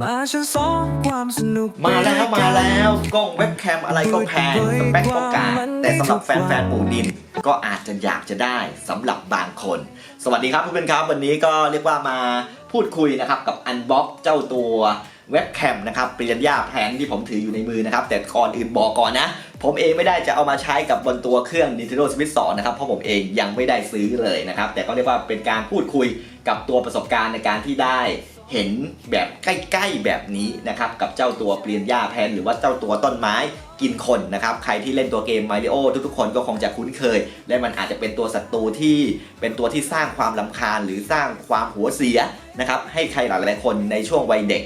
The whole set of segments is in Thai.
มาฉันสองความสนุกมาแล้วมาแล้วกล้องเว็บแคมอะไรก็แพงสเปคก็กาดแต่สำหรับแฟนๆปูดิน ก็อาจจะอยากจะได้สำหรับบางคน สวัสดีครับเพื่อนๆครับ วันนี้ก็เรียกว่ามาพูดคุยนะครับกับอันบ็อกเจ้าตัวเว็บแคมนะครับปริญญาแพงที่ผมถืออยู่ในมือนะครับ แต่ก่อนอื่นบอกก่อนนะ ผมเองไม่ได้จะเอามาใช้กับบนตัวเครื่อง Nintendo Switch 2 นะครับ เพราะผมเองยังไม่ได้ซื้อเลยนะครับ แต่ก็เรียกว่าเป็นการพูดคุยกับตัวประสบการณ์ในการที่ได้ เห็นแบบใกล้ๆแบบนี้นะครับกับเจ้าตัวเปลี่ยนหญ้าแพนหรือว่าเจ้าตัวต้นไม้กินคนนะครับใครที่เล่นตัวเกมมาริโอทุกๆคนก็คงจะคุ้นเคย และมันอาจจะเป็นตัวศัตรูที่เป็นตัวที่สร้างความลำคาญหรือสร้างความหัวเสียนะครับให้ใครหลายๆคนในช่วงวัยเด็ก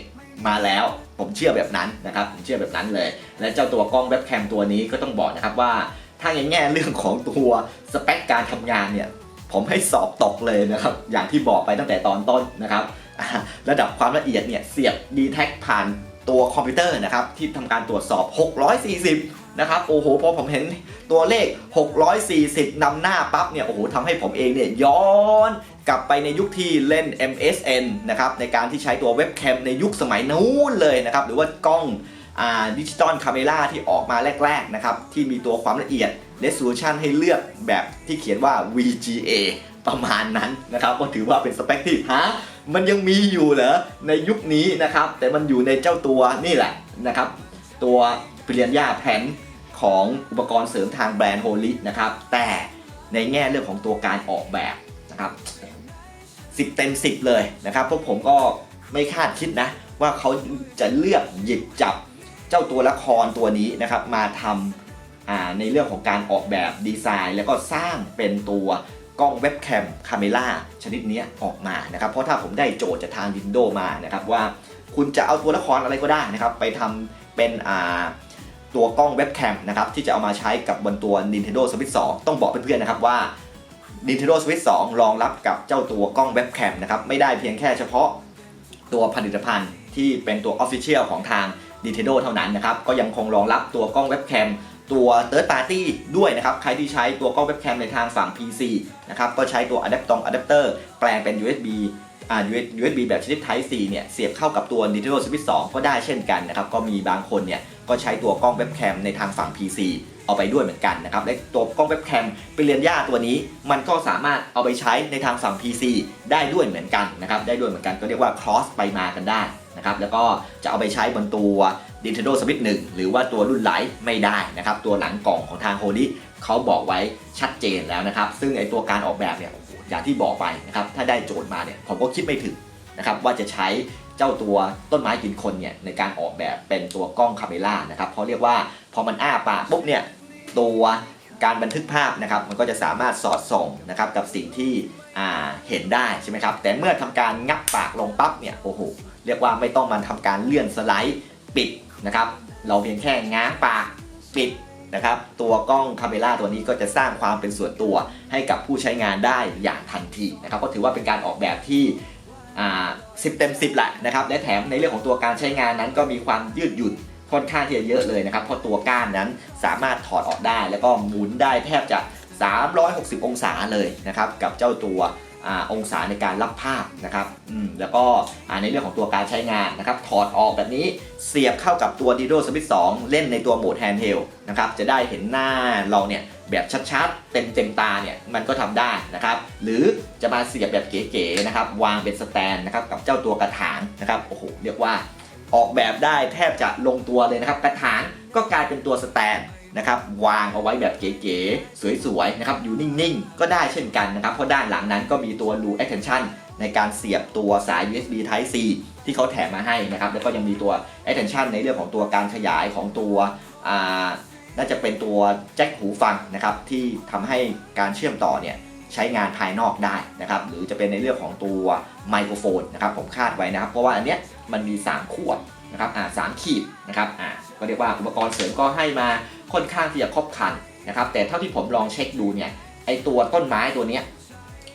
มาแล้ว ผมเชื่อแบบนั้นนะครับผมเชื่อแบบนั้นเลย และเจ้าตัวกล้องเว็บแคมตัวนี้ก็ต้องบอกนะครับว่าถ้าในแง่เรื่องของตัวสเปคการทำงานเนี่ยผมให้สอบตกเลยนะครับอย่างที่บอกไปตั้งแต่ตอนต้นนะครับ ระดับความละเอียดเนี่ยเสียบ d t แทผ่านตัวคอมพิวเตอร์นะครับที่ทำการตรวจสอบ 640 นะครับ โอ้โห พอผมเห็นตัวเลข 640 นำหน้าปั๊บเนี่ย โอ้โหทำให้ผมเองเนี่ยย้อนกลับไปในยุคที่เล่น MSN นะครับ ในการที่ใช้ตัวเว็บแคมในยุคสมัยนู้นเลยนะครับ หรือว่ากล้องดิจิตอลคาเมราที่ออกมาแรก ๆ นะครับ ที่มีตัวความละเอียด resolution ให้เลือกแบบที่เขียนว่า VGA ประมาณนั้นนะครับ ก็ถือว่าเป็นสเปคที่ฮะ มันยังมีอยู่เหรอในยุคนี้นะครับ แต่มันอยู่ในเจ้าตัวนี่แหละนะครับ ตัวปริญญาแผนของอุปกรณ์เสริมทางแบรนด์โฮลินะครับ แต่ในแง่เรื่องของตัวการออกแบบนะครับสิบเต็มสิบเลยนะครับพวกผมก็ไม่คาดคิดนะ ว่าเขาจะเลือกหยิบจับเจ้าตัวละครตัวนี้นะครับ มาทำในเรื่องของการออกแบบดีไซน์ แล้วก็สร้างเป็นตัว กล้องเว็บแคมคาเมล่าชนิดนี้ออกมานะครับ เพราะถ้าผมได้โจทย์จากทาง Nintendo มานะครับว่าคุณจะเอาตัวละครอะไรก็ได้นะครับ ไปทำเป็นอ่าตัวกล้องเว็บแคมนะครับที่จะเอามาใช้กับบนตัว Nintendo Switch 2 ต้องบอกเพื่อนๆนะครับว่า Nintendo Switch 2 รองรับกับเจ้าตัวกล้องเว็บแคมนะครับไม่ได้เพียงแค่เฉพาะตัวผลิตภัณฑ์ที่เป็นตัว Official ของทาง Nintendo เท่านั้นนะครับก็ยังคงรองรับตัวกล้องเว็บแคม ตัว Third Party ด้วยนะครับ ใครที่ใช้ตัวกล้องเว็บแคมในทางฝั่ง PC นะครับ ก็ใช้ตัว Adapter Adapter แปลงเป็น USB อ่า USB แบบชนิด Type C เนี่ย เสียบเข้ากับตัว Nintendo Switch 2 ก็ได้เช่นกันนะครับ ก็มีบางคนเนี่ย ก็ใช้ตัวกล้องเว็บแคมในทางฝั่ง PC เอาไปด้วยเหมือนกันนะครับ และตัวกล้องเว็บแคมไปเรียนย่าตัวนี้ มันก็สามารถเอาไปใช้ในทางฝั่ง PC ได้ด้วยเหมือนกันนะครับ ได้ด้วยเหมือนกัน ก็เรียกว่า cross ไปมากันได้ นะครับแล้วก็จะเอาไปใช้บนตัว Nintendo Switch 1 หรือว่าตัวรุ่นไหลไม่ได้นะครับ ตัวหลังกล่องของทางโฮดี้เขาบอกไว้ชัดเจนแล้วนะครับ ซึ่งไอตัวการออกแบบเนี่ยอย่างที่บอกไปนะครับถ้าได้โจทย์มาเนี่ยผมก็คิดไม่ถึงนะครับว่าจะใช้เจ้าตัวต้นไม้กินคนเนี่ยในการออกแบบเป็นตัวกล้องคาเมล่านะครับเพราะเรียกว่าพอมันอ้าปากปุ๊บเนี่ยตัวการบันทึกภาพนะครับมันก็จะสามารถสอดส่องนะครับกับสิ่งที่เห็นได้ใช่ไหมครับแต่เมื่อทำการงับปากลงปั๊บเนี่ยโอ้โห เรียกว่าไม่ต้องมันทำการเลื่อนสไลด์ปิดนะครับ เราเพียงแค่ง้างปากปิดนะครับ ตัวกล้องคาเมล่าตัวนี้ก็จะสร้างความเป็นส่วนตัวให้กับผู้ใช้งานได้อย่างทันทีนะครับ ก็ถือว่าเป็นการออกแบบที่อ่าสิบเต็มสิบแหละนะครับ และแถมในเรื่องของตัวการใช้งานนั้นก็มีความยืดหยุ่นค่อนข้างที่จะเยอะเลยนะครับ เพราะตัวก้านนั้นสามารถถอดออกได้ แล้วก็หมุนได้แทบจะ 360 องศาเลยนะครับ กับเจ้าตัว อองศาในการรับภาพนะครับแล้วก็ในเรื่องของตัวการใช้งานนะครับถอดออกแบบนี้เสียบเข้ากับตัว Nintendo Switch 2 เล่นในตัวโหมด Handheld นะครับจะได้เห็นหน้าเราเนี่ยแบบชัดๆ เต็มเต็มๆตาเนี่ยมันก็ทำได้นะครับหรือจะมาเสียบแบบเก๋ๆนะครับวางเป็นสแตนนะครับกับเจ้าตัวกระถางนะครับโอ้โหเรียกว่าออกแบบได้แทบจะลงตัวเลยนะครับกระถางก็กลายเป็นตัวสแตน นะครับวางเอาไว้แบบเก๋ๆสวยๆนะครับอยู่นิ่งๆ ก็ได้เช่นกันนะครับเพราะด้านหลังนั้นก็มีตัว Loop Extension ในการเสียบตัวสาย USB Type C ที่เขาแถมมาให้นะครับแล้วก็ยังมีตัว Extension ในเรื่องของตัวการขยายของตัวน่าจะเป็นตัวแจ็คหูฟังนะครับที่ทำให้การเชื่อมต่อเนี่ยใช้งานภายนอกได้นะครับหรือจะเป็นในเรื่องของตัวไมโครโฟนนะครับผมคาดไว้นะครับ เพราะว่าอันเนี้ยมันมี 3 ขวด นะครับอ่าสามขีดนะครับอ่าก็เรียกว่าอุปกรณ์เสริมก็ให้มาค่อนข้างที่จะครบครันนะครับแต่เท่าที่ผมลองเช็คดูเนี่ยไอตัวต้นไม้ตัวเนี้ย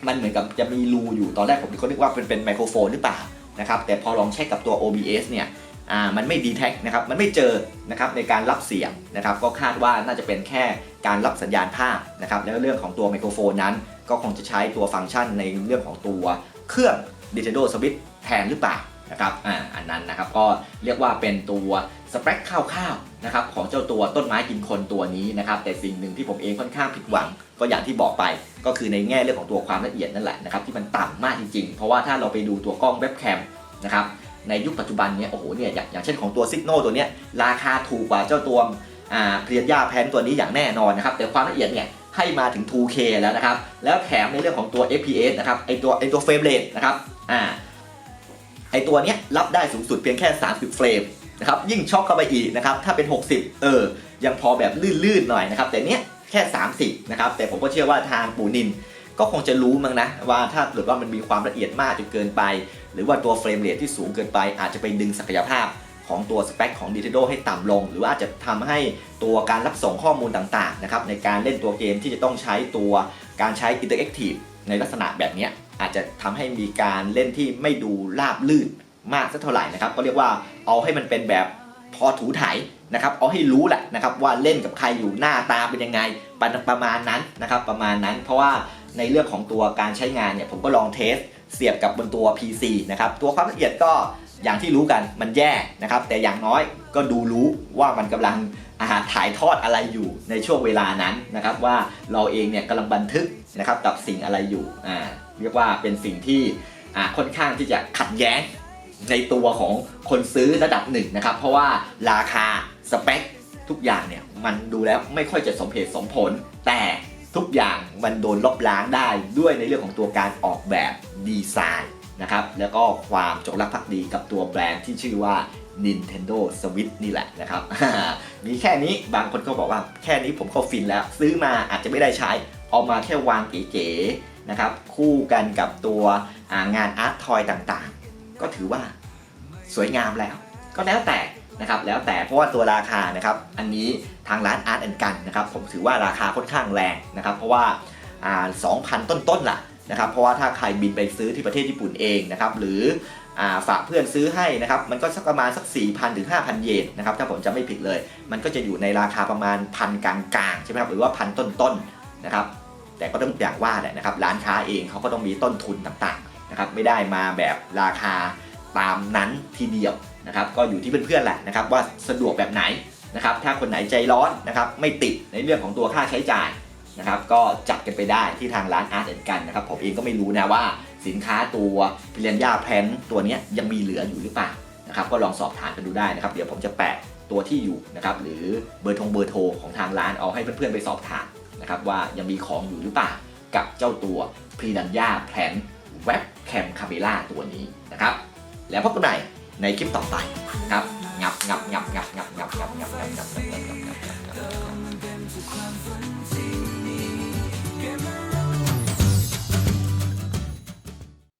มันเหมือนกับจะมีรูอยู่ตอนแรกผมก็นึกว่าเป็นเป็นไมโครโฟนหรือเปล่านะครับแต่พอลองเช็คกับตัว OBS เนี่ยอ่ามันไม่ดีแท็กนะครับมันไม่เจอนะครับในการรับเสียงนะครับก็คาดว่าน่าจะเป็นแค่การรับสัญญาณภาพนะครับแล้วเรื่องของตัวไมโครโฟนนั้น ก็คงจะใช้ตัวฟังก์ชันในเรื่องของตัวเครื่อง Nintendo Switch แทนหรือเปล่า นะครับอ่าอันนั้นนะครับก็เรียกว่าเป็นตัวสเปคคร่าวๆนะครับของเจ้าตัวต้นไม้กินคนตัวนี้นะครับแต่สิ่งหนึ่งที่ผมเองค่อนข้างผิดหวัง ก็อย่างที่บอกไป ก็คือในแง่เรื่องของตัวความละเอียดนั่นแหละนะครับที่มันต่ำมากจริงๆ เพราะว่าถ้าเราไปดูตัวกล้องเว็บแคมนะครับในยุคปัจจุบันเนี่ยโอ้โหเนี่ยอย่างเช่นของตัวซิกโนตัวเนี้ยราคาถูกกว่าเจ้าตัวอ่าเพลียย่าแพนตัวนี้อย่างแน่นอนนะครับแต่ความละเอียดเนี่ยให้มาถึง 2K แล้วนะครับแล้วแถมในเรื่องของตัว FPS นะครับไอตัวไอตัวเฟรมเรทนะครับอ่า ไอตัวเนี้ยรับได้สูงสุดเพียงแค่ 30 เฟรมนะครับยิ่งช็อกเข้าไปอีกนะครับถ้าเป็น 60 เออ ยังพอแบบลื่นๆหน่อยนะครับแต่เนี้ยแค่ 30 นะครับ แต่ผมก็เชื่อว่าทางปูนิน ก็คงจะรู้มั้งนะ ว่าถ้าเกิดว่ามันมีความละเอียดมากจนเกินไป หรือว่าตัวเฟรมเรทที่สูงเกินไป อาจจะไปดึงศักยภาพของตัวสเปคของ Nintendo ให้ต่ำลง หรือว่าอาจจะทำให้ตัวการรับส่งข้อมูลต่างๆนะครับในการเล่นตัวเกมที่จะต้องใช้ตัวการใช้ Interactive ในลักษณะแบบเนี้ย อาจจะทำให้มีการเล่นที่ไม่ดูราบลื่นมากสักเท่าไหร่นะครับ ก็เรียกว่าเอาให้มันเป็นแบบพอถูถ่ายนะครับเอาให้รู้แหละนะครับว่าเล่นกับใครอยู่หน้าตาเป็นยังไงประประมาณนั้นนะครับประมาณนั้น เพราะว่าในเรื่องของตัวการใช้งานเนี่ยผมก็ลองเทสเสียบกับบนตัว PC นะครับตัวความละเอียดก็ อย่างที่รู้กันมันแย่นะครับ แต่อย่างน้อยก็ดูรู้ว่ามันกำลังอาหารถ่ายทอดอะไรอยู่ในช่วงเวลานั้นนะครับ ว่าเราเองเนี่ยกำลังบันทึกนะครับกับสิ่งอะไรอยู่อ่าเรียกว่าเป็นสิ่งที่อ่าค่อนข้างที่จะขัดแย้งในตัวของคนซื้อระดับหนึ่งนะครับ เพราะว่าราคาสเปคทุกอย่างเนี่ยมันดูแล้วไม่ค่อยจะสมเหตุสมผล แต่ทุกอย่างมันโดนลบล้างได้ด้วยในเรื่องของตัวการออกแบบดีไซน์ นะครับแล้วก็ความจงรักภักดีกับตัวแบรนด์ที่ชื่อว่า Nintendo Switch นี่แหละนะครับ มีแค่นี้บางคนก็บอกว่าแค่นี้ผมก็ฟินแล้ว ซื้อมาอาจจะไม่ได้ใช้ เอามาแค่วางเก๋ๆนะครับคู่กันกับตัวงานอาร์ตทอยต่างๆ ก็ถือว่าสวยงามแล้ว ก็แล้วแต่นะครับแล้วแต่เพราะว่าตัวราคานะครับอันนี้ทางร้านอาร์ตแอนกันนะครับผมถือว่าราคาค่อนข้างแรงนะครับเพราะว่าอ่า2,000 ต้นๆล่ะ นะครับเพราะว่าถ้าใครบินไปซื้อที่ประเทศญี่ปุ่นเองนะครับหรืออฝากเพื่อนซื้อให้นะครับมันก็สักประมาณสัก 4,000ถึง5,000 เยนนะครับถ้าผมจะไม่ผิดเลย มันก็จะอยู่ในราคาประมาณพันกลางๆใช่ไหมครับหรือว่าพันต้นๆนะครับแต่ก็ต้องอย่างว่าแหละนะครับร้านค้าเองเขาก็ต้องมีต้นทุนต่างๆนะครับไม่ได้มาแบบราคาตามนั้นทีเดียวนะครับก็อยู่ที่เพื่อนๆแหละนะครับว่าสะดวกแบบไหนนะครับถ้าคนไหนใจร้อนนะครับไม่ติดในเรื่องของตัวค่าใช้จ่าย นะครับก็จัดกันไปได้ที่ทางร้านอาร์ตแอนกันนะครับผมเองก็ไม่รู้นะว่าสินค้าตัวพิเรียนยาแพนตัวนี้ยังมีเหลืออยู่หรือเปล่านะครับก็ลองสอบถามกันดูได้นะครับเดี๋ยวผมจะแปะตัวที่อยู่นะครับหรือเบอร์ทงเบอร์โทรของทางร้านเอาให้เพื่อนๆไปสอบถามนะครับว่ายังมีของอยู่หรือเปล่ากับเจ้าตัวพรีดันยาแพนเว็บแคมคาเมล่าตัวนี้นะครับแล้วพบกันใหม่ในคลิปต่อไปครับงับงับงับงับงับงับงับงับงับงับงับงับงับงับ